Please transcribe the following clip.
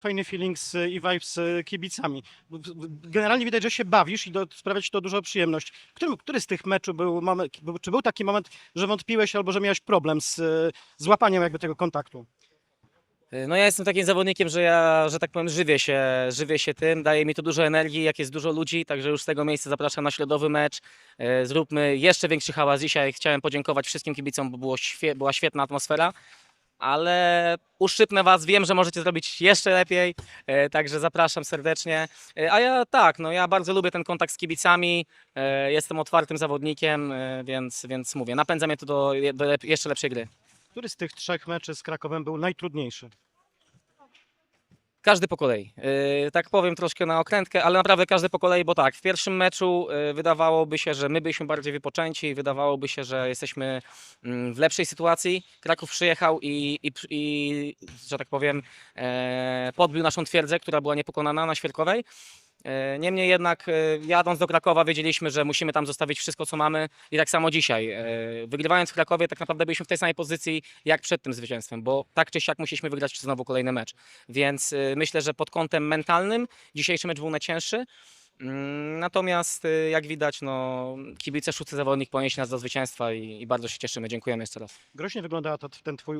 fajny feeling z, i vibe z kibicami. B- b- Generalnie widać, że się bawisz i do, sprawia ci to dużo przyjemność. Który, który z tych meczów był moment, czy był taki moment, że wątpiłeś albo że miałeś problem z, z łapaniem jakby tego kontaktu? Y, No ja jestem takim zawodnikiem, że ja, że tak powiem, żywię się, żywię się tym, daje mi to dużo energii, jak jest dużo ludzi, także już z tego miejsca zapraszam na środowy mecz. Zróbmy jeszcze większy hałas dzisiaj. Chciałem podziękować wszystkim kibicom, bo było była świetna atmosfera, ale uszczypnę was, wiem, że możecie zrobić jeszcze lepiej, e, także zapraszam serdecznie. E, A ja tak, no ja bardzo lubię ten kontakt z kibicami, e, jestem otwartym zawodnikiem, więc, więc mówię, napędza mnie to do, do jeszcze lepszej gry. Który z tych trzech meczy z Krakowem był najtrudniejszy? Każdy po kolei. Yy, tak powiem troszkę na okrętkę, ale naprawdę każdy po kolei, bo tak, w pierwszym meczu yy, wydawałoby się, że my byliśmy bardziej wypoczęci, wydawałoby się, że jesteśmy mm, w lepszej sytuacji. Kraków przyjechał i, i, i że tak powiem, e, podbił naszą twierdzę, która była niepokonana na Świerkowej. E, Niemniej jednak e, jadąc do Krakowa wiedzieliśmy, że musimy tam zostawić wszystko, co mamy i tak samo dzisiaj. E, Wygrywając w Krakowie tak naprawdę byliśmy w tej samej pozycji jak przed tym zwycięstwem, bo tak czy siak musieliśmy wygrać znowu kolejny mecz. Więc myślę, że pod kątem mentalnym dzisiejszy mecz był najcięższy. Mm, Natomiast jak widać, no, kibice szósty zawodnik ponieśli nas do zwycięstwa i, i bardzo się cieszymy. Dziękujemy jeszcze raz. Groźnie wyglądała to, ten twój